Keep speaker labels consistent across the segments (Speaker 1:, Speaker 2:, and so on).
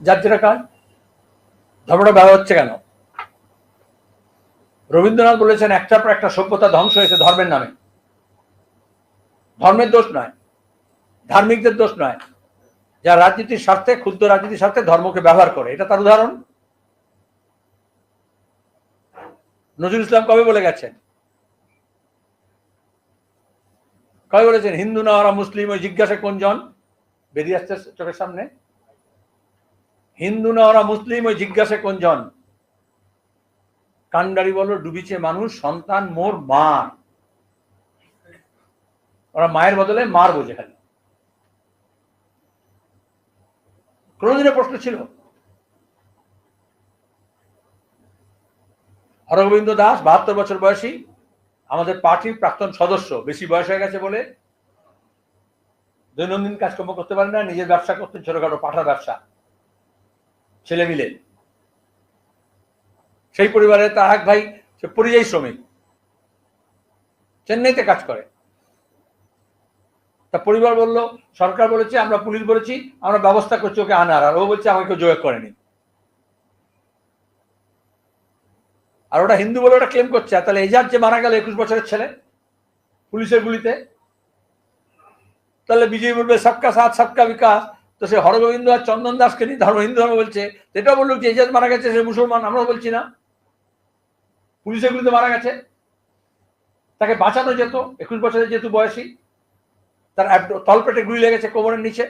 Speaker 1: যার যেটা কাজ, ধর্মটা ব্যবহার হচ্ছে কেন? রবীন্দ্রনাথ বলেছেন, একটার পর একটা সভ্যতা ধ্বংস হয়েছে ধর্মের নামে। ধর্মের দোষ নয়, ধার্মিকদের দোষ নয়। যা রাজনীতির স্বার্থে, ক্ষুদ্র রাজনীতির স্বার্থে ধর্মকে ব্যবহার করে, এটা তার উদাহরণ। নজরুল ইসলাম কবে বলে গেছেন? কবে বলেছেন, হিন্দু না, ওরা মুসলিম, ওই জিজ্ঞাসা কোনজন বেরিয়ে আসছে চোখের সামনে। হিন্দু না ওরা মুসলিম, ওই জিজ্ঞাসা কোনজন কান্ডারি বলো, ডুবিছে মানুষ, সন্তান, মোর মা ওরা মায়ের বদলে মার বোঝে খালি। কোনদিনের প্রশ্ন ছিল? হরগোবিন্দ দাস, বাহাত্তর বছর বয়সী, আমাদের পার্টির প্রাক্তন সদস্য, বেশি বয়স হয়ে গেছে বলে। দৈনন্দিন কাজকর্ম করতে পারে না, নিজের ব্যবসা করতেন, ছোটখাটো পাঠার ব্যবসা। ছেলে মিলে। সেই পরিবারে তার এক ভাই সে পরিযায়ী শ্রমিক। চেন্নাইতে কাজ করে। তা পরিবার বলল, সরকার বলেছে, আমরা পুলিশ বলেছি, আমরা ব্যবস্থা করছি ওকে আনার। আর ও বলছে, আমাকে কেউ যোগাযোগ করেনি। আর ওটা হিন্দু বলে ওটা ক্লেম করছে। আর তাহলে এজার যে মারা গেল, একুশ বছরের ছেলে, পুলিশের গুলিতে, তাহলে বিজেপি বলবে, সবকা সাথ, সবকা বিকাশ। তো সে হরগোবিন্দ আর চন্দন দাসকে নিয়ে ধর্ম, হিন্দু ধর্ম বলছে এটাও বলল যে এজাজ মারা গেছে, সে মুসলমান আমরা বলছি না। পুলিশের গুলিতে মারা গেছে। তাকে বাঁচানো যেত, একুশ বছরের যেহেতু বয়সী, তার তলপেটে গুলি লেগেছে কোমরের নিচে।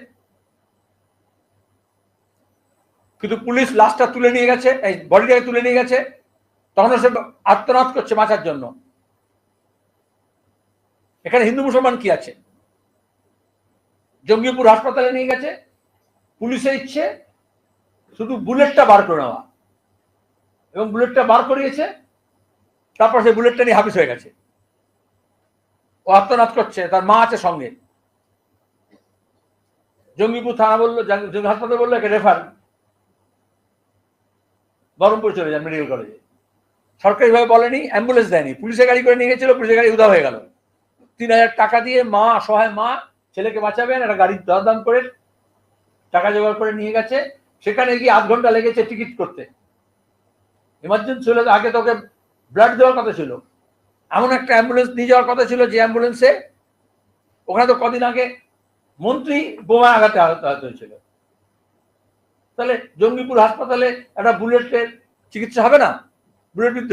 Speaker 1: কিন্তু পুলিশ লাশটা তুলে নিয়ে গেছে, এই বডিটাকে তুলে নিয়ে গেছে। তখন সে আত্মনাদ করছে বাঁচার জন্য। এখানে হিন্দু মুসলমান কি আছে? জঙ্গিপুর হাসপাতালে নিয়ে গেছে। পুলিশের ইচ্ছে, শুধু বুলেটটা বার করে নেওয়া। এবং বুলেটটা বার করিয়েছে, তারপর সেই বুলেটটা নিয়ে হাফিস হয়ে গেছে। ও আত্মনাদ করছে, তার মা আছে সঙ্গে। জঙ্গিপুর থানা বলল, জঙ্গি হাসপাতাল বলল, একে রেফার। বহরমপুর চলে যান মেডিকেল কলেজে। সরকারিভাবে বলেনি, অ্যাম্বুলেন্স দেয়নি। পুলিশের গাড়ি করে নিয়ে গেছিল, পুলিশের গাড়ি উদা হয়ে গেল। তিন হাজার টাকা দিয়ে মা সহায় মা, ছেলেকে বাঁচাবেন, একটা গাড়ির দরদাম করে টাকা জোগাড় করে নিয়ে গেছে, সেখানে গিয়ে আধ ঘণ্টা লেগেছে টিকিট করতে। ইমার্জেন্সি হলে আগে তোকে ব্লাড দেওয়ার কথা ছিল। এমন একটা অ্যাম্বুলেন্স নিয়ে যাওয়ার কথা ছিল যে অ্যাম্বুলেন্সে ওখানে তো কদিন আগে মন্ত্রী বোমা আঘাতে আহত হয়েছিল। তাহলে জঙ্গিপুর হাসপাতালে একটা বুলেটের চিকিৎসা হবে না? বুলেট বিদ্ধ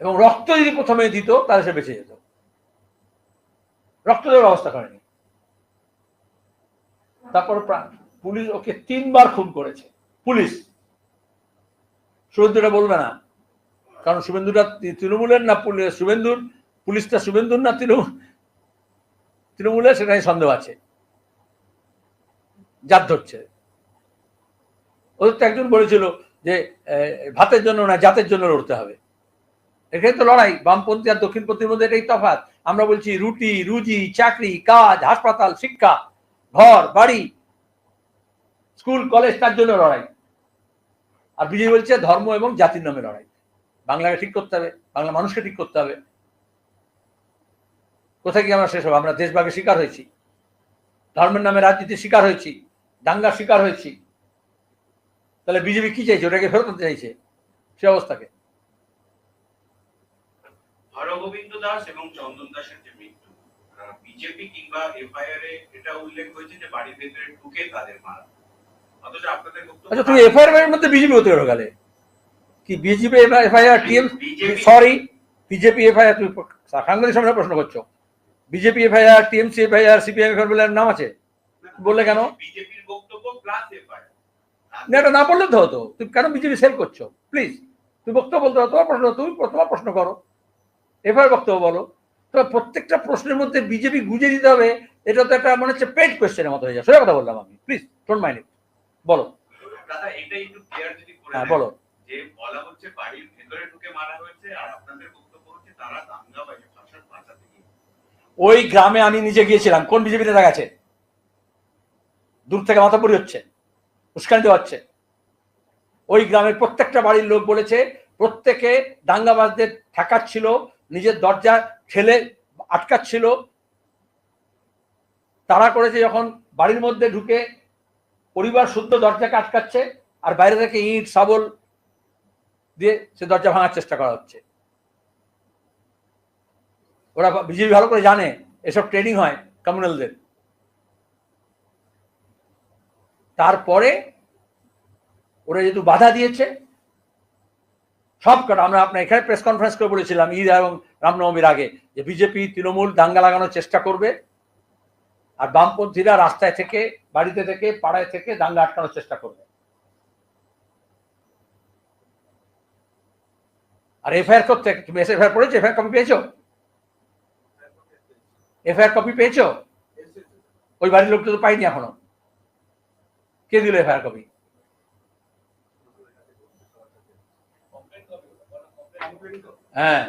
Speaker 1: এবং রক্ত যদি প্রথমে দিত, তাহলে সে বেঁচে যেত। রক্ত দেওয়ার ব্যবস্থা করেনি। তারপর পুলিশ ওকে তিনবার খুন করেছে। পুলিশ। শুভেন্দুটা বলবে না। কারণ শুভেন্দুটা তৃণমূলের না শুভেন্দুর পুলিশটা শুভেন্দুর না তৃণমূল তৃণমূলের সেটাই সন্দেহ আছে। জাত ধরছে। ওদের তো একজন বলেছিল যে ভাতের জন্য না, জাতের জন্য লড়তে হবে। এখানে তো লড়াই, বামপন্থী আর দক্ষিণপন্থীর মধ্যে এটাই তফাৎ। আমরা বলছি রুটি, রুজি, চাকরি, কাজ, হাসপাতাল, শিক্ষা। ঘর, বাড়ি, স্কুল, কলেজ, তার জন্য লড়াই। আর বিজেপি বলছে ধর্ম এবং জাতির নামে লড়াই। বাংলাকে ঠিক করতে হবে, বাংলা মানুষকে ঠিক করতে হবে। কোথায় কি আমরা শেষ হব? আমরা দেশভাগের শিকার হয়েছি। ধর্মের নামে রাজনীতির শিকার হয়েছি, দাঙ্গার শিকার হয়েছি। তাহলে বিজেপি কি চাইছে? ওটাকে ফেরত আনতে চাইছে? সে অবস্থাকে।
Speaker 2: হরগোবিন্দ দাস এবং চন্দন দাসের বিজেপি কিংবা এফআইআর এ এটা উল্লেখ হয়েছে যে বাড়ির ভেতরে ঢুকে তাদের মারা অথচ আপনাদের বক্তব্য
Speaker 1: আচ্ছা তুমি এফআইআর এর মধ্যে বিজেপি হতে পারো গেলে কি BJP FIR
Speaker 2: TM
Speaker 1: sorry BJP FIR তুমি সাংবাদিক সামনে প্রশ্ন করছ BJP FIR TMC FIR CPM FIR বলে নাম আছে বললে কেন?
Speaker 2: বিজেপির বক্তব্য প্লাস এফআইআর
Speaker 1: না এটা না বললে তো হতো তুমি কেন বিজেপি সেল করছ প্লিজ তুমি বক্তব্য বলতে তোমার প্রশ্ন তুমি তোমার প্রশ্ন করো এফআইআর বক্তব্য বলো তবে প্রত্যেকটা প্রশ্নের মধ্যে বিজেপি গুজে দিতে হবে এটা তো একটা মনে হচ্ছে পেড কোয়েশ্চেনের মতো হয়ে যায় সোজা কথা বললাম আমি। প্লিজ ডোন্ট মাইন্ড বলো।
Speaker 2: যদি করে
Speaker 1: হ্যাঁ বলো।
Speaker 2: যে বলা হচ্ছে বাড়ির ভেতরে ঢুকে মারা হয়েছে আর আপনাদের বক্তব্য হচ্ছে তারা দাঙ্গাবাজি ভাষার বাঁচাতে
Speaker 1: ওই গ্রামে আমি নিজে গিয়েছিলাম। কোন বিজেপি নেতা গেছে? দূর থেকে মাথা পড়ি হচ্ছে উস্কানি দেওয়া হচ্ছে। ওই গ্রামের প্রত্যেকটা বাড়ির লোক বলেছে প্রত্যেকে দাঙ্গাবাজদের ঠেকাচ্ছিল নিজের দরজা ঠেলে আটকাচ্ছিল। তারা করেছে যখন বাড়ির মধ্যে ঢুকে পরিবার শুদ্ধ দরজাকে আটকাচ্ছে আর বাইরে থেকে ইট সাবল দিয়ে সে দরজা ভাঙার চেষ্টা করা হচ্ছে। ওরা বিজেপি ভালো করে জানে, এসব ট্রেনিং হয় কমিউনালদের তারপরে ওরা যেহেতু বাধা দিয়েছে সব কটা, আমরা আপনার এখানে প্রেস কনফারেন্স করে বলেছিলাম ঈদ এবং রামনবমীর আগে যে বিজেপি তৃণমূল দাঙ্গা লাগানোর চেষ্টা করবে আর বামপন্থীরা রাস্তায় থেকে, বাড়িতে থেকে, পাড়ায় থেকে দাঙ্গা আটকানোর চেষ্টা করবে। আর এফআইআর করতে, তুমি এস এফআইআর পড়েছো? এফআইআর কপি পেয়েছ? এফআইআর কপি পেয়েছ? ওই বাড়ির লোকটা তো পাইনি এখনও। কে দিল এফআইআর কপি হ্যাঁ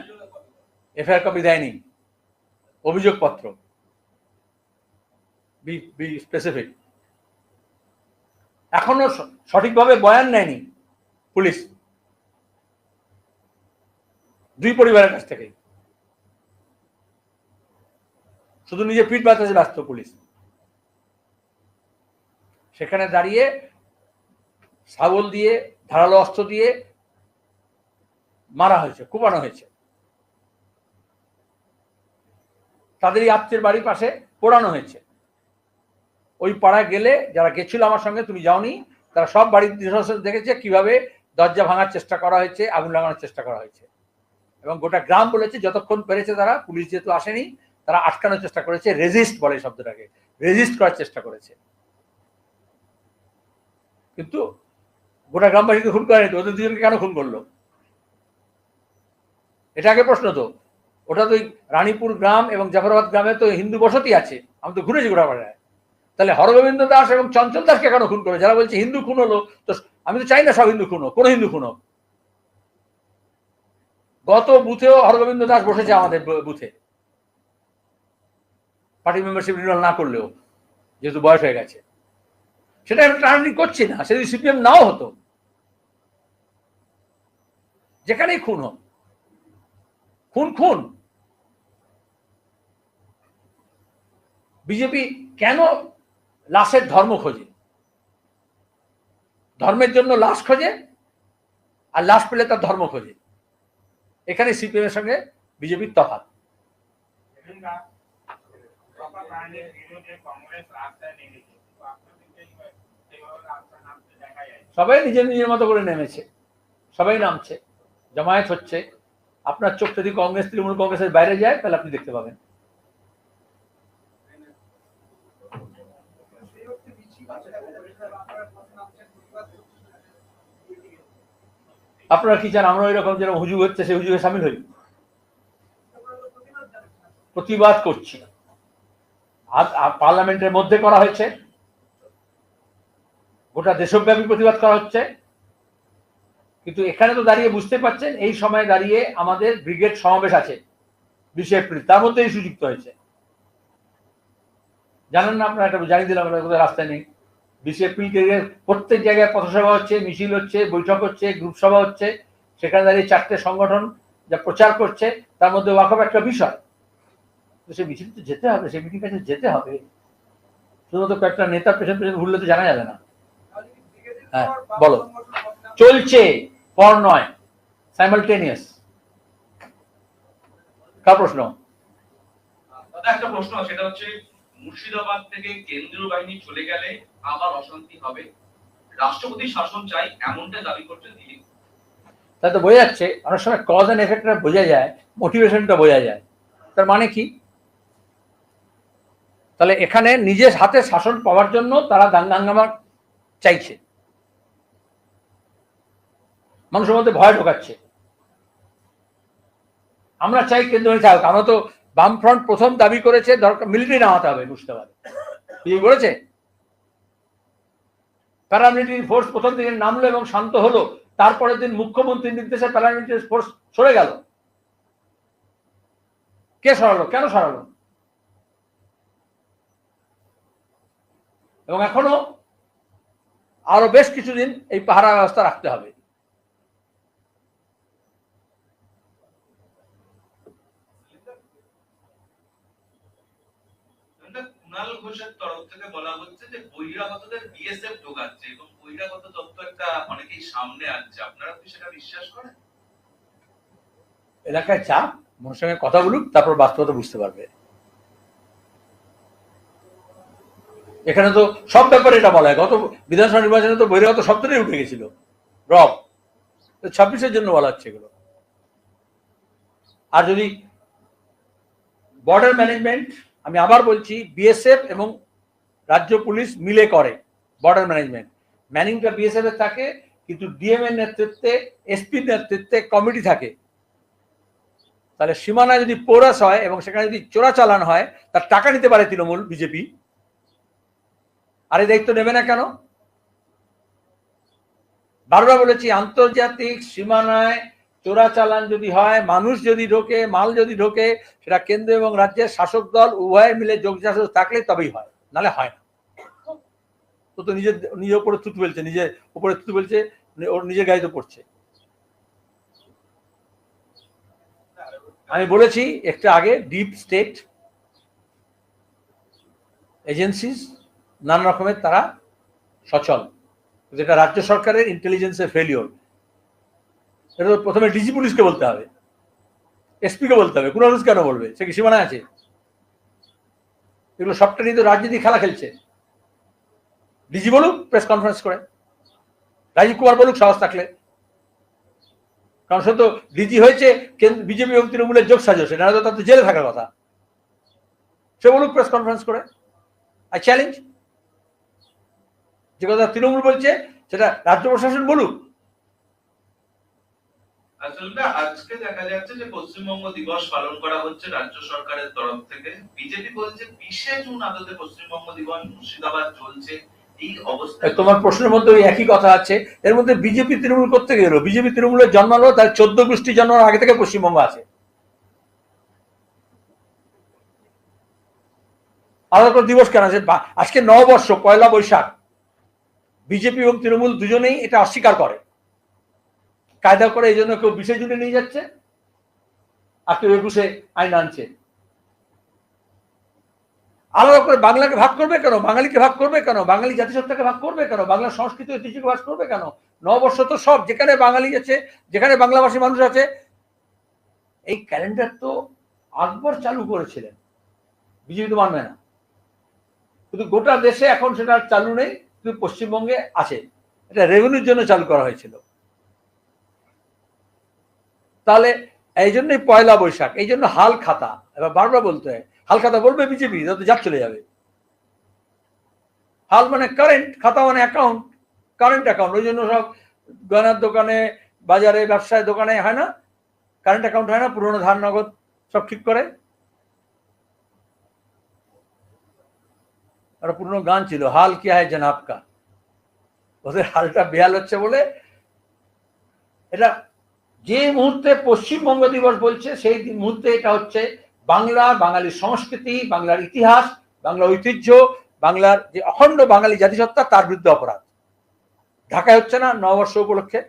Speaker 1: এফআইআর কপি দেয়নি। অভিযোগপত্র। বি স্পেসিফিক এখনও সঠিকভাবে বয়ান নেয়নি পুলিশ। দুই পরিবারের কাছ থেকে শুধু নিজে পিঠ বাঁচাতে ব্যস্ত পুলিশ। সেখানে দাঁড়িয়ে শাবল দিয়ে, ধারালো অস্ত্র দিয়ে মারা হয়েছে, কুপানো হয়েছে। তাদেরই আত্মীয়ের বাড়ির পাশে পোড়ানো হয়েছে। ওই পাড়ায় গেলে যারা গেছিল আমার সঙ্গে, তুমি যাওনি, তারা সব বাড়ির দেখেছে কীভাবে দরজা ভাঙার চেষ্টা করা হয়েছে, আগুন লাগানোর চেষ্টা করা হয়েছে। এবং গোটা গ্রাম বলেছে, যতক্ষণ পেরেছে তারা, পুলিশ যেহেতু আসেনি, তারা আটকানোর চেষ্টা করেছে, রেজিস্ট বলে এই শব্দটাকে, রেজিস্ট করার চেষ্টা করেছে। কিন্তু গোটা গ্রামবাসীকে খুন করেনি ওদের দুজনকে কেন খুন করল? এটা আগে প্রশ্ন তো। ওটা তো রানীপুর গ্রাম এবং জাফরাবাদ গ্রামে তো হিন্দু বসতি আছে। আমি তো ঘুরেছি গোটা পাড়ায় তাহলে হরগোবিন্দ দাস এবং চঞ্চল দাসকে কেন খুন করবে? যারা বলছে হিন্দু খুন হলো, তো আমি তো চাই না সব হিন্দু খুন হোক। কোনো হিন্দু খুন হোক। গত বুথেও হরগোবিন্দ দাস বসেছে আমাদের বুথে। পার্টি মেম্বারশিপ রিনিউয়াল না করলেও, যেহেতু বয়স হয়ে গেছে। সেটা আমি টার্নিং করছি না। সে যদি সিপিএম নাও হতো। যেখানেই খুন হোক। খুন খুন। বিজেপি কেন লাশের ধর্ম খোঁজে? ধর্মের জন্য লাশ খোঁজে আর লাশ পেলে তার ধর্ম খোঁজে। এখানে সিপিএম এর সঙ্গে বিজেপির তফাৎ।
Speaker 3: প্রপার আইনের বিরুদ্ধে কংগ্রেস রাস্তায় নেমেছে তো আপনাদেরকে সেইভাবে রাস্তা নামতে দেখা যায়
Speaker 1: সবাই নিজের নিজের মতো করে নেমেছে। সবাই নামছে, জামায়াত হচ্ছে। আপনার চোখ যদি কংগ্রেস তৃণমূল কংগ্রেসের বাইরে যায়, তাহলে আপনি দেখতে পাবেন। আপনারা কি চান আমরা এরকম যেরকম হুজুগ হচ্ছে, সেই হুজুগে সামিল হই? প্রতিবাদ করছি। পার্লামেন্টের মধ্যে করা হয়েছে। গোটা দেশব্যাপী প্রতিবাদ করা হচ্ছে। কিন্তু এখানে তো দাঁড়িয়ে বুঝতে পারছেন এই সময় দাঁড়িয়ে আমাদের ব্রিগেড সমাবেশ আছে বিশে এপ্রিল। তার মধ্যে ইস্যু যুক্ত হয়েছে। জানেন না আপনারা এটা জানিয়ে দিলাম আমরা কোথায় রাস্তায় নেই। বিশে এপ্রিলকে প্রত্যেক জায়গায় পথসভা হচ্ছে মিছিল হচ্ছে বৈঠক হচ্ছে গ্রুপ সভা হচ্ছে। সেখানে দাঁড়িয়ে চারটে সংগঠন যা প্রচার করছে তার মধ্যে ওয়াকফ একটা বিষয়। তো সেই মিছিল তো যেতে হবে সেই মিটিং কাছে যেতে হবে। শুধুমাত্র কয়েকটা নেতার পেছন পেছন ঘুরলে তো জানা যাবে না। হ্যাঁ, বলো। চলছে পর নয় সাইমালটেনিয়াস কার প্রশ্ন?
Speaker 4: একটা প্রশ্ন সেটা হচ্ছে মুর্শিদাবাদ থেকে কেন্দ্রীয় বাহিনী চলে গেলে আবার অশান্তি হবে? রাষ্ট্রপতি শাসন চাই এমনটা দাবি করছেন দিলীপ।
Speaker 1: তাই তো বোঝা যাচ্ছে অনেক সময় কজ অ্যান্ড এফেক্টটা বোঝা যায় মোটিভেশনটা বোঝা যায়। তার মানে কি? তাহলে এখানে নিজের হাতে শাসন পাওয়ার জন্য তারা দাঙ্গা হাঙ্গামা চাইছে। মানুষের মধ্যে ভয় ঢোকাচ্ছে। আমরা চাই কেন্দ্র হয়ে থাকুক। আমরা তো বামফ্রন্ট প্রথম দাবি করেছে, দরকার মিলিটারি নামাতে হবে মুর্শিদাবাদে। বলেছে? প্যারামিলিটারি ফোর্স প্রথম দিকে নামলো এবং শান্ত হলো, তারপরের দিন মুখ্যমন্ত্রীর নির্দেশে প্যারামিলিটারি ফোর্স সরে গেল। কে সরালো? কেন সরালো? এবং এখনও আরও বেশ কিছুদিন এই পাহারা ব্যবস্থা রাখতে হবে।
Speaker 4: কুণাল ঘোষের তরফ থেকে বলা হচ্ছে যে বহিরাগতদের বিএসএফ ঢোকাচ্ছে এবং বহিরাগত তত্ত্ব একটা অনেকেই সামনে আসছে আপনারা কি সেটা বিশ্বাস করেন?
Speaker 1: এলাকায় চাপ মনের সঙ্গে কথা বলুক, তারপর বাস্তবতা বুঝতে পারবে। এখানে তো সব ব্যাপারে এটা বলা হয়। গত বিধানসভা নির্বাচনে তো বহিরাগত শব্দটাই উঠে গেছিল। রব ছাব্বিশের জন্য বলা হচ্ছে এগুলো। আর যদি বর্ডার ম্যানেজমেন্ট আমি আবার বলছি বিএসএফ এবং রাজ্য পুলিশ মিলে করে বর্ডার ম্যানেজমেন্ট। ম্যানিংটা বিএসএফ এর থাকে, কিন্তু ডিএম এর নেতৃত্বে এসপির নেতৃত্বে কমিটি থাকে। তাহলে সীমানা যদি পোরাস হয় এবং সেখানে যদি চোরাচালান হয়, তার টাকা নিতে পারে তৃণমূল বিজেপি আর দায়িত্ব নেবে না কেন? বারবার বলেছি, আন্তর্জাতিক সীমানায় চোরাচালান যদি হয়, মানুষ যদি ঢোকে, মাল যদি ঢোকে, সেটা কেন্দ্র এবং রাজ্যের শাসক দল উভয় মিলে যোগসাসক থাকলে তবেই হয় নালে হয় না। তো তো নিজের নিজের উপরে থুতু ফেলছে, নিজের উপরে থুতু ফেলছে, ওর নিজের গাড়িতে পড়ছে। আমি বলেছি একটু আগে ডিপ স্টেট এজেন্সিস নানা রকমের তারা সচল। যেটা রাজ্য সরকারের ইন্টেলিজেন্সের ফেলিওর এটা তো প্রথমে ডিজি পুলিশকে বলতে হবে। এসপিকে বলতে হবে। কোনো কেন বলবে? সে কি সীমানায় আছে? এগুলো সবটা নিয়ে তো রাজনীতি খেলা খেলছে। ডিজি বলুক প্রেস কনফারেন্স করে। রাজীব কুমার বলুক, সাহস থাকলে। কারণ সে তো ডিজি হয়েছে বিজেপি এবং তৃণমূলের যোগ সাজসে না তো তার তো জেলে থাকার কথা। সে বলুক প্রেস কনফারেন্স করে। আই চ্যালেঞ্জ যে কথা তৃণমূল বলছে, সেটা রাজ্য প্রশাসন বলুক
Speaker 4: আসলে আজকে দেখা যাচ্ছে যে পশ্চিমবঙ্গ দিবস পালন করা হচ্ছে রাজ্য সরকারের তরফ থেকে। বিজেপি বলছে বিশে জুন আদতে পশ্চিমবঙ্গ দিবস মুর্শিদাবাদ চলছে। এই অবস্থায়
Speaker 1: তোমার প্রশ্নের মধ্যে ওই একই কথা আছে। এর মধ্যে বিজেপি তৃণমূল করতে গেল। বিজেপি তৃণমূলের জন্মালো, তার চোদ্দ গোষ্ঠী জন্মানোর আগে থেকে পশ্চিমবঙ্গ আছে। আলাদা দিবস কেন আছে? আজকে নববর্ষ, পয়লা বৈশাখ। বিজেপি এবং তৃণমূল দুজনেই এটা অস্বীকার করে। কায়দা করে এই জন্য কেউ বিশে জুড়ে নিয়ে যাচ্ছে? আর কেউ একুশে আইন আনছে। আলাদা করে বাংলাকে ভাগ করবে কেন? বাঙালিকে ভাগ করবে কেন? বাঙালি জাতিসত্তাকে ভাগ করবে কেন? বাংলা সংস্কৃতি ঐতিহ্যকে ভাগ করবে কেন? নববর্ষ তো সব, যেখানে বাঙালি আছে, যেখানে বাংলাভাষী মানুষ আছে। এই ক্যালেন্ডার তো আকবর চালু করেছিলেন। বিজেপি তো মানবে না। কিন্তু গোটা দেশে এখন সেটা চালু নেই, কিন্তু পশ্চিমবঙ্গে আছে। এটা রেভিনিউর জন্য চালু করা হয়েছিল। তাহলে এই জন্যই পয়লা বৈশাখ, এই জন্য হাল খাতা। এবার বারবার বলতে হয়, হাল খাতা বলবে বিজেপি তো যাক চলে যাবে। হাল মানে কারেন্ট খাতা মানে অ্যাকাউন্ট কারেন্ট অ্যাকাউন্ট ওই জন্য সব গয়নার দোকানে, বাজারে ব্যবসায় দোকানে হয় না? কারেন্ট অ্যাকাউন্ট হয় না, পুরোনো ধার নগদ সব ঠিক করে? একটা পুরোনো গান ছিল, হাল কি হয় জনাবকা ওদের হালটা বেহাল হচ্ছে বলে, এটা যে মুহূর্তে পশ্চিমবঙ্গ দিবস বলছে, সেই মুহূর্তে এটা হচ্ছে বাংলা বাঙালি সংস্কৃতি, বাংলার ইতিহাস, বাংলার ঐতিহ্য, বাংলার যে অখণ্ড বাঙালি জাতিসত্তা, তার বিরুদ্ধে অপরাধ। ঢাকায় হচ্ছে না, নববর্ষ উপলক্ষে।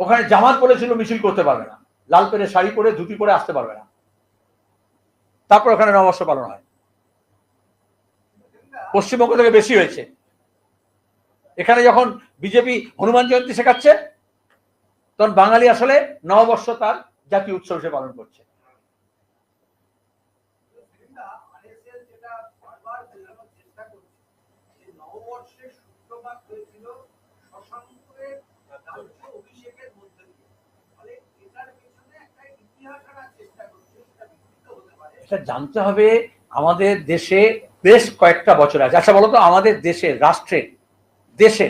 Speaker 1: ওখানে জামাত বলেছিল, মিছিল করতে পারবে না। লাল পেরে শাড়ি পরে, ধুতি পরে আসতে পারবে না। তারপর ওখানে নববর্ষ পালন হয়। পশ্চিমবঙ্গ থেকে বেশি হয়েছে। এখানে যখন বিজেপি হনুমান জয়ন্তী শেখাচ্ছে তখন বাঙালি আসলে নববর্ষ তার জাতীয় উৎসব হিসেবে পালন করছে।
Speaker 5: সেটা
Speaker 1: এটা জানতে হবে আমাদের দেশে বেশ কয়েকটা বছর আছে। আচ্ছা বলতো আমাদের দেশে রাষ্ট্রে দেশে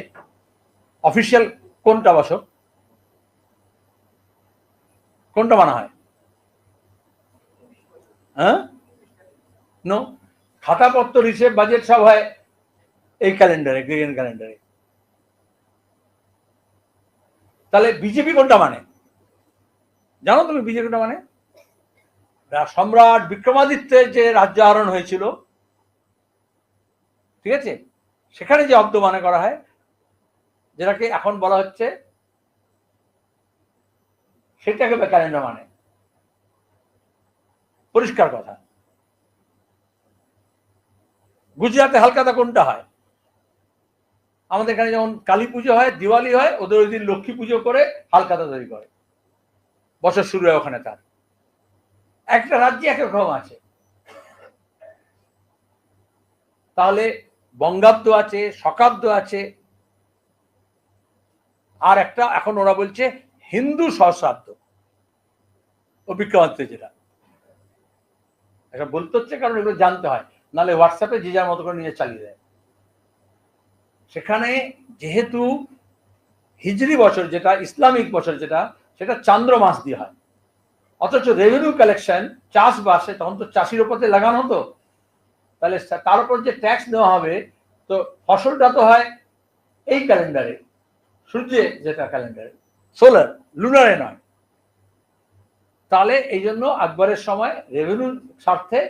Speaker 1: অফিসিয়াল কোনটা বছর? কোনটা মানা হয়? হ্যাঁ? নো খাতাপত্র, হিসেব বাজেট সব হয় এই ক্যালেন্ডারে গ্রেগিয়ান ক্যালেন্ডারে তাহলে বিজেপি কোনটা মানে? জানো তুমি বিজেপি কোনটা মানে? সম্রাট বিক্রমাদিত্যের যে রাজ্য আরোহণ হয়েছিল, ঠিক আছে? সেখানে যে অব্দ মানে করা হয়, যেটাকে এখন বলা হচ্ছে সেটাকে ক্যালেন্ডার মানে? পরিষ্কার কথা। গুজরাটে হালকাতা কোনটা হয়? আমাদের এখানে যেমন কালী পুজো হয়, দিওয়ালি হয়, ওদের ওই দিন লক্ষ্মী পুজো করে হালকাতা তৈরি করে। বছর শুরু হয় ওখানে তার। একটা রাজ্যে এক রকম আছে। তাহলে বঙ্গাব্দ আছে, শকাব্দ আছে। আর একটা এখন ওরা বলছে হিন্দু ও বিক্রমাদিত্য যেটা। এটা বলতে হচ্ছে কারণ এগুলো জানতে হয়। নাহলে হোয়াটসঅ্যাপে যে যার মতো করে নিয়ে চালিয়ে দেয়। সেখানে যেহেতু হিজরি বছর যেটা, ইসলামিক বছর যেটা, সেটা চান্দ্র মাস দিয়ে হয়। অথচ রেভিনিউ কালেকশন চাষবাসে তখন তো চাষির ওপর লাগানো হতো। তাহলে তার উপর যে ট্যাক্স নেওয়া হবে, তো ফসলটা তো হয় এই ক্যালেন্ডারে সূর্যে যেটা ক্যালেন্ডারে সোলার লুনারে নয় তাহলে এই জন্য আকবরের সময় রেভিনিউ স্বার্থে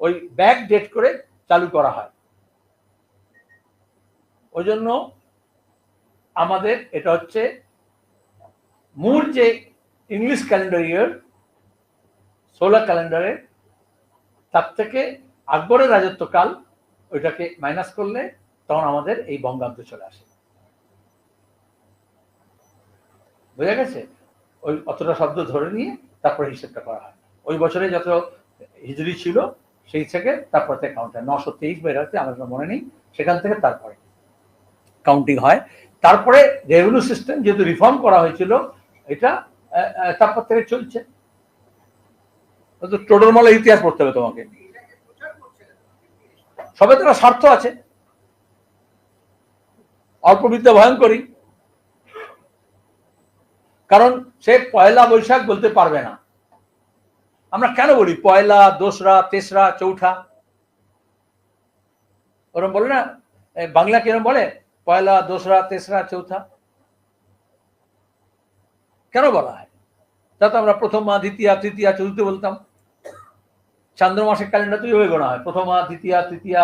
Speaker 1: ওই ব্যাক ডেট করে চালু করা হয়। ওই জন্য আমাদের এটা হচ্ছে মূল যে ইংলিশ ক্যালেন্ডার ইয়ার সোলার ক্যালেন্ডারে তার থেকে আকবরের রাজত্বকাল ওইটাকে মাইনাস করলে তখন আমাদের এই বঙ্গাব্দ চলে আসে। বোঝা গেছে? ওই অতটা শব্দ ধরে নিয়ে তারপরে হিসেবটা করা হয়। ওই বছরে যত হিজড়ি ছিল, সেই থেকে তারপর থেকে কাউন্ট হয়। নশো তেইশ বা এরাতে আমার মনে নেই। সেখান থেকে তারপরে কাউন্টিং হয়। তারপরে রেভিনিউ সিস্টেম যেহেতু রিফর্ম করা হয়েছিল, এটা তারপর থেকে চলছে। টোটরমালের ইতিহাস পড়তে হবে তোমাকে? সবে তারা স্বার্থ আছে। অল্প বিদ্যা ভয়ঙ্করী কারণ সে পয়লা বৈশাখ বলতে পারবে না। আমরা কেন বলি পয়লা, দোসরা, তেসরা, চৌঠা? ওরম বলে না? বাংলা কিরম বলে? পয়লা, দোসরা, তেসরা চৌথা কেন বলা হয়? তা তো আমরা প্রথমা, দ্বিতীয়া, তৃতীয়া, চতুর্থ বলতাম। চান্দ্র মাসের ক্যালেন্ডার তো এইভাবে গোনা হয়। প্রথমা, দ্বিতীয়া, তৃতীয়া,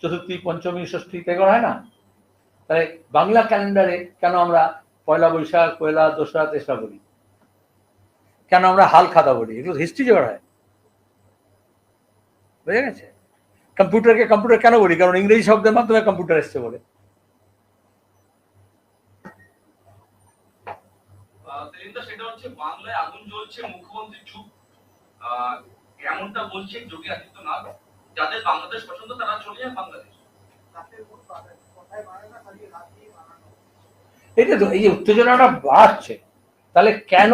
Speaker 1: চতুর্থী, পঞ্চমী, ষষ্ঠী তাই করা হয় না? তাই বাংলা ক্যালেন্ডারে কেন আমরা পয়লা বৈশাখ পয়লা দোসরা তেসরা বলি। কেন আমরা হাল খাতা বলি? এগুলো হিস্ট্রি জোগাড় হয়। বুঝে গেছে? কম্পিউটারকে কম্পিউটার কেন বলি? কারণ ইংরেজি শব্দের মাধ্যমে কম্পিউটার এসছে বলে।
Speaker 4: সেটা হচ্ছে বাংলায় আগুন জ্বলছে মুখ্যমন্ত্রী চুপ। এমনটা বলছে যোগী আদিত্যনাথ যাদের বাংলাদেশ পছন্দ তারা চলে যায় বাংলাদেশ
Speaker 5: তাতে কোনো বাধা- কথায় বাড়ে না, খালি হাত দিয়ে বানানো।
Speaker 1: এটা এই যে উত্তেজনাটা বাড়ছে। তাহলে কেন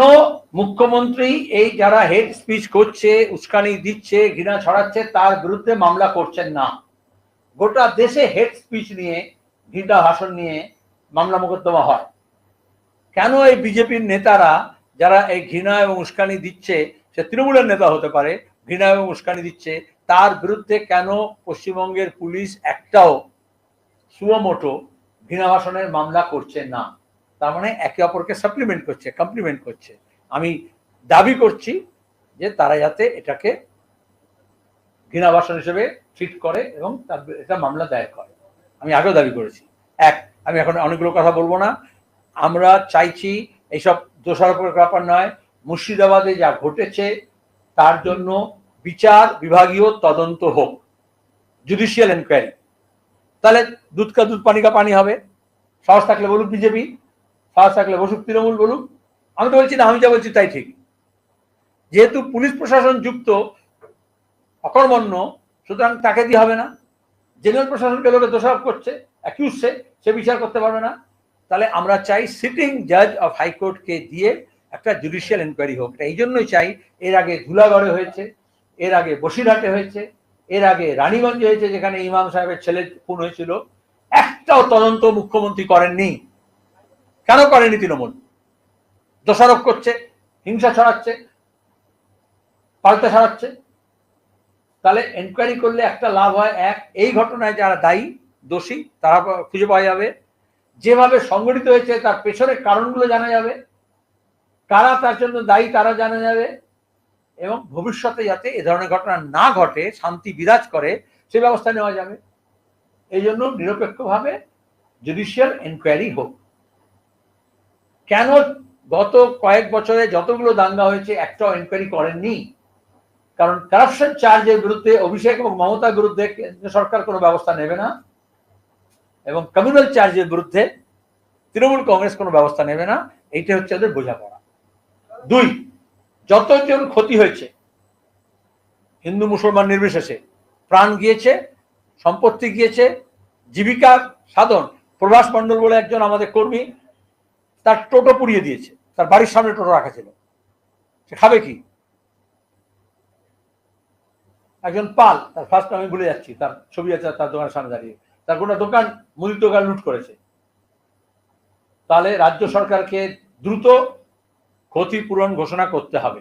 Speaker 1: মুখ্যমন্ত্রী এই যারা হেড স্পিচ করছে, উস্কানি দিচ্ছে, ঘৃণা ছড়াচ্ছে, তার বিরুদ্ধে মামলা করছেন না? গোটা দেশে হেড স্পিচ নিয়ে, ঘৃণা ভাষণ নিয়ে মামলা মোকদ্দমা হয়। কেন এই বিজেপির নেতারা যারা এই ঘৃণা এবং উস্কানি দিচ্ছে, সে তৃণমূলের নেতা হতে পারে, ঘৃণা এবং উস্কানি দিচ্ছে, তার বিরুদ্ধে কেন পশ্চিমবঙ্গের পুলিশ একটাও সুয়মোটো ঘৃণা ভাষণের মামলা করছে না। তার মানে একে অপরকে সাপ্লিমেন্ট করছে কমপ্লিমেন্ট করছে। আমি দাবি করছি যে তারা যাতে এটাকে ঘৃণা ভাষণ হিসেবে ট্রিট করে এবং তার এটা মামলা দায়ের করে। আমি আগেও দাবি করেছি। এক, আমি এখন অনেকগুলো কথা বলব না। আমরা চাইছি এইসব দোষারোপের ব্যাপার নয়। মুর্শিদাবাদে যা ঘটেছে, তার জন্য বিচার বিভাগীয় তদন্ত হোক। জুডিশিয়াল এনকোয়ারি তাহলে দুধ কা দুধ, পানি কা পানি হবে। সাহস থাকলে বলুক বিজেপি, সাহস থাকলে বসুক তৃণমূল বলুক। আমি তো বলছি না, আমি যা বলছি তাই ঠিক। যেহেতু পুলিশ প্রশাসন যুক্ত, অকর্মণ্য, সুতরাং তাকে দিয়ে হবে না। জেনারেল প্রশাসনকে লোকে দোষারোপ করছে অ্যাকিউজ সে বিচার করতে পারবে না। তাহলে আমরা চাই সিটিং জাজ অফ হাইকোর্টকে দিয়ে একটা জুডিশিয়াল এনকোয়ারি হোক। এই জন্যই চাই, এর আগে ধুলাগড়ে হয়েছে, এর আগে বসিরহাটে হয়েছে এর আগে রানীগঞ্জ হয়েছে, যেখানে ইমাম সাহেবের ছেলে খুন হয়েছিল, একটাও তদন্ত মুখ্যমন্ত্রী করেননি। কেন করেনি তৃণমূল? দোষারোপ করছে, হিংসা ছড়াচ্ছে, পাল্টা ছড়াচ্ছে। তাহলে এনকোয়ারি করলে একটা লাভ হয়, এক, এই ঘটনায় যারা দায়ী, দোষী, তারা খুঁজে পাওয়া যাবে। যেভাবে সংগঠিত হয়েছে, তার পেছনের কারণগুলো জানা যাবে। কারা তার জন্য দায়ী, তারা জানা যাবে। এবং ভবিষ্যতে যাতে এ ধরনের ঘটনা না ঘটে, শান্তি বিরাজ করে, সে ব্যবস্থা নেওয়া যাবে। এই জন্য নিরপেক্ষভাবে জুডিশিয়াল এনকোয়ারি হোক। কেন গত কয়েক বছরে যতগুলো দাঙ্গা হয়েছে, একটাও এনকোয়ারি করেননি? কারণ কারাপশন চার্জের বিরুদ্ধে, অভিষেক এবং মমতার বিরুদ্ধে কেন্দ্র সরকার কোনো ব্যবস্থা নেবে না। এবং কমিউনাল চার্জের বিরুদ্ধে তৃণমূল কংগ্রেস কোনো ব্যবস্থা নেবে না। এইটা হচ্ছে ওদের বোঝাপড়া। দুই যতজন ক্ষতি হয়েছে, হিন্দু মুসলমান নির্বিশেষে, প্রাণ গিয়েছে, সম্পত্তি গিয়েছে জীবিকার সাধন, প্রভাস মণ্ডল বলে একজন আমাদের কর্মী তার টোটো পুড়িয়ে দিয়েছে, তার বাড়ির সামনে টোটো রাখা ছিল। সে খাবে কি? একজন পাল, তার ফার্স্ট আমি ভুলে যাচ্ছি, তার ছবি আছে তার দোকানের সামনে দাঁড়িয়ে। তার গোটা দোকান, মুদির দোকান লুট করেছে। তাহলে রাজ্য সরকারকে দ্রুত ক্ষতিপূরণ ঘোষণা করতে হবে।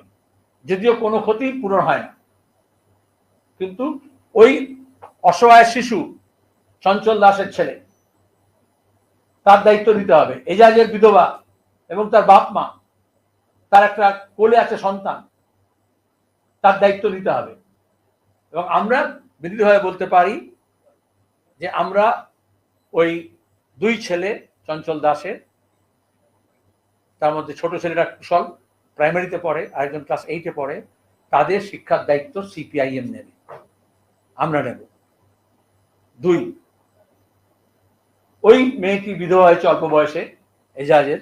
Speaker 1: যদিও কোনো ক্ষতি পূরণ হয় না কিন্তু ওই অসহায় শিশু, চঞ্চল দাসের ছেলে, তার দায়িত্ব নিতে হবে। এজাজের বিধবা এবং তার বাপ মা, তার একটা কোলে আছে সন্তান, তার দায়িত্ব নিতে হবে। এবং আমরা বিনীতভাবে বলতে পারি যে আমরা ওই দুই ছেলে, চঞ্চল দাসের তার মধ্যে ছোট ছেলেরা কুশল প্রাইমারিতে পড়ে, আরেকজন ক্লাস এইটে পড়ে, তাদের শিক্ষার দায়িত্ব সিপিআইএম নেবে। আমরা নেব। দুই, ওই মেয়েটি বিধবা হয়েছে অল্প বয়সে, এজাজের,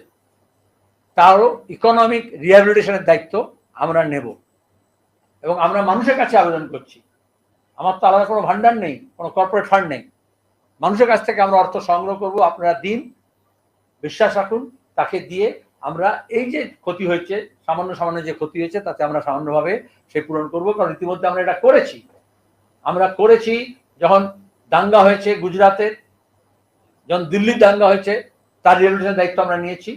Speaker 1: তারও ইকোনমিক রিহ্যাবিলিটেশনের দায়িত্ব আমরা নেব। এবং আমরা মানুষের কাছে আবেদন করছি। আমার তো আলাদা কোনো ভান্ডার নেই, কোনো কর্পোরেট ফান্ড নেই। মানুষের কাছ থেকে আমরা অর্থ সংগ্রহ করব, আপনারা দিন, বিশ্বাস রাখুন, তাকে দিয়ে আমরা এই যে ক্ষতি হয়েছে, সামান্য সামান্য যে ক্ষতি হয়েছে, তাতে আমরা সামান্যভাবে সে পূরণ করব, কারণ ইতিমধ্যে আমরা এটা করেছি। আমরা করেছি যখন দাঙ্গা হয়েছে গুজরাতের যখন দিল্লির দাঙ্গা হয়েছে, তার রিহ্যাবিলিটেশনের দায়িত্ব আমরা নিয়েছি।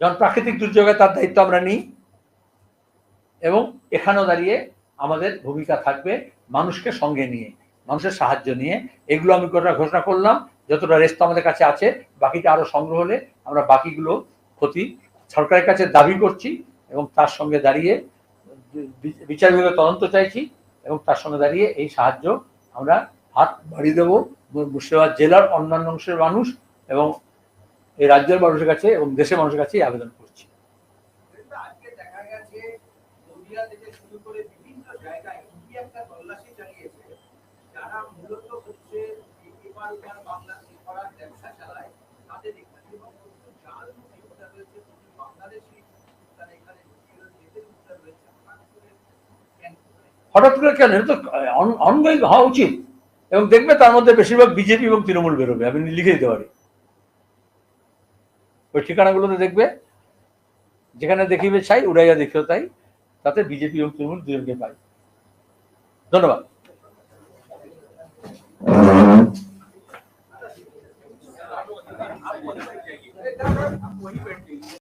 Speaker 1: যখন প্রাকৃতিক দুর্যোগে তার দায়িত্ব আমরা নিই, এবং এখানেও দাঁড়িয়ে আমাদের ভূমিকা থাকবে মানুষকে সঙ্গে নিয়ে, মানুষের সাহায্য নিয়ে। এগুলো আমি ঘোষণা করলাম। যতটা রেস্ট আমাদের কাছে আছে, বাকিটা আরও সংগ্রহ হলে আমরা বাকিগুলো ক্ষতি সরকারের কাছে দাবি করছি এবং তার সঙ্গে দাঁড়িয়ে বিচার বিভাগের তদন্ত চাইছি এবং তার সঙ্গে দাঁড়িয়ে এই সাহায্য আমরা হাত বাড়িয়ে দেবো। মুর্শিদাবাদ জেলার অন্যান্য অংশের মানুষ এবং এই রাজ্যের মানুষের কাছে এবং দেশের মানুষের কাছে আবেদন করছি।
Speaker 5: যারা মূলত হচ্ছে
Speaker 1: হঠাৎ করে কেন? এটা তো অনগোয়িং হওয়া উচিত। এবং দেখবে তার মধ্যে বেশিরভাগ বিজেপি এবং তৃণমূল বেরোবে, আমি লিখে দিতে পারি। ওই ঠিকানাগুলোতে দেখবে, যেখানে দেখিবে চাই, উড়াইয়া দেখিও তাই, তাতে বিজেপি এবং তৃণমূল দুজনকে পাই ধন্যবাদ।
Speaker 5: वही पेंटिंग